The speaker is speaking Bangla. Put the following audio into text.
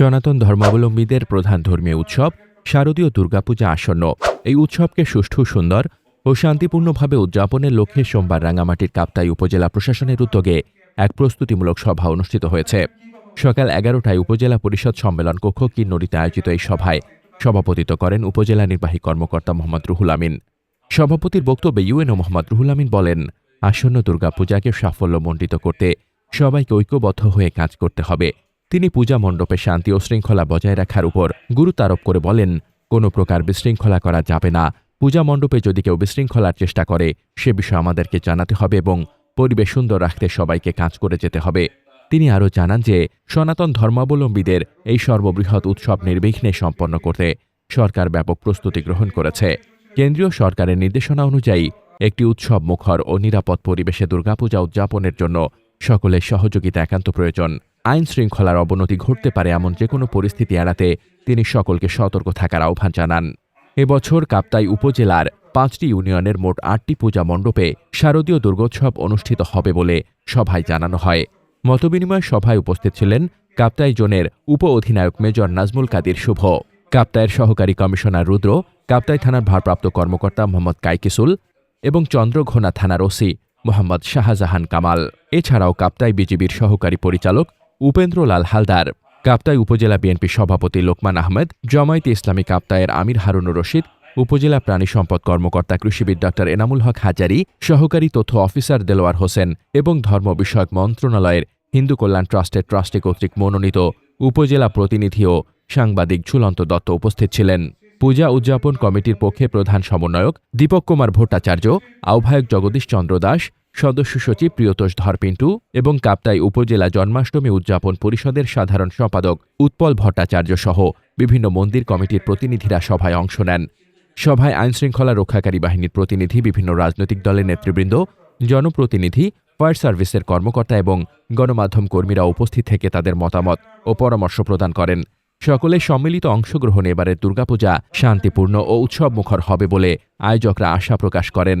সনাতন ধর্মাবলম্বীদের প্রধান ধর্মীয় উৎসব শারদীয় দুর্গাপূজা আসন্ন। এই উৎসবকে সুষ্ঠু, সুন্দর ও শান্তিপূর্ণভাবে উদযাপনের লক্ষ্যে সোমবার রাঙামাটির কাপ্তাই উপজেলা প্রশাসনের উদ্যোগে এক প্রস্তুতিমূলক সভা অনুষ্ঠিত হয়েছে। সকাল এগারোটায় উপজেলা পরিষদ সম্মেলন কক্ষ কিন্নরিতে আয়োজিত এই সভায় সভাপতিত্ব করেন উপজেলা নির্বাহী কর্মকর্তা মোহাম্মদ রুহুল আমিন। সভাপতির বক্তব্যে ইউএনও মোহাম্মদ রুহুল আমিন বলেন, আসন্ন দুর্গাপূজাকে সাফল্যমণ্ডিত করতে সবাইকে ঐক্যবদ্ধ হয়ে কাজ করতে হবে। তিনি পূজা মণ্ডপে শান্তি ও শৃঙ্খলা বজায় রাখার উপর গুরুত্বারোপ করে বলেন, কোনো প্রকার বিশৃঙ্খলা করা যাবে না। পূজা মণ্ডপে যদি কেউ বিশৃঙ্খলার চেষ্টা করে, সে বিষয়ে আমাদেরকে জানাতে হবে এবং পরিবেশ সুন্দর রাখতে সবাইকে কাজ করে যেতে হবে। তিনি আরও জানান যে, সনাতন ধর্মাবলম্বীদের এই সর্ববৃহৎ উৎসব নির্বিঘ্নে সম্পন্ন করতে সরকার ব্যাপক প্রস্তুতি গ্রহণ করেছে। কেন্দ্রীয় সরকারের নির্দেশনা অনুযায়ী, একটি উৎসব মুখর ও নিরাপদ পরিবেশে দুর্গাপূজা উদযাপনের জন্য সকলের সহযোগিতা একান্ত প্রয়োজন। আইন শৃঙ্খলার অবনতি ঘটতে পারে এমন যে কোনো পরিস্থিতি এড়াতে তিনি সকলকে সতর্ক থাকার আহ্বান জানান। এবছর কাপ্তাই উপজেলার পাঁচটি ইউনিয়নের মোট আটটি পূজা মণ্ডপে শারদীয় দুর্গোৎসব অনুষ্ঠিত হবে বলে সভায় জানানো হয়। মতবিনিময় সভায় উপস্থিত ছিলেন কাপ্তাই জোনের উপ অধিনায়ক মেজর নাজমুল কাদির শুভ। কাপ্তাইয়ের সহকারী কমিশনার রুদ্র, কাপ্তাই থানার ভারপ্রাপ্ত কর্মকর্তা মোহাম্মদ কাইকিসুল এবং চন্দ্রঘোনা থানার ওসি মোহাম্মদ শাহজাহান কামাল। এছাড়াও কাপ্তাই বিজিবির সহকারী পরিচালক উপেন্দ্রলাল হালদার, কাপ্তাই উপজেলা বিএনপি সভাপতি লোকমান আহমেদ, জামায়াতে ইসলামী কাপ্তায়ের আমির হারুনুর রশিদ, উপজেলা প্রাণী সম্পদ কর্মকর্তা কৃষিবিদ ডক্টর এনামুল হক হাজারি, সহকারী তথ্য অফিসার দেলোয়ার হোসেন এবং ধর্ম বিষয়ক মন্ত্রণালয়ের হিন্দু কল্যাণ ট্রাস্টের ট্রাস্টি কর্তৃক মনোনীত উপজেলা প্রতিনিধি ও সাংবাদিক ঝুলন্ত দত্ত উপস্থিত ছিলেন। পূজা উদযাপন কমিটির পক্ষে প্রধান সমন্বয়ক দীপক কুমার ভট্টাচার্য, আহ্বায়ক জগদীশ চন্দ্র দাস সদস্য সচিব প্রিয়তোষ ধরপিন্টু এবং কাপ্তাই উপজেলা জন্মাষ্টমী উদযাপন পরিষদের সাধারণ সম্পাদক উৎপল ভট্টাচার্য সহ বিভিন্ন মন্দির কমিটির প্রতিনিধিরা সভায় অংশ নেন। সভায় আইনশৃঙ্খলা রক্ষাকারী বাহিনীর প্রতিনিধি, বিভিন্ন রাজনৈতিক দলের নেতৃবৃন্দ, জনপ্রতিনিধি, ফায়ার সার্ভিসের কর্মকর্তা এবং গণমাধ্যম কর্মীরা উপস্থিত থেকে তাদের মতামত ও পরামর্শ প্রদান করেন। সকলের সম্মিলিত অংশগ্রহণ এবারের দুর্গাপূজা শান্তিপূর্ণ ও উৎসবমুখর হবে বলে আয়োজকরা আশা প্রকাশ করেন।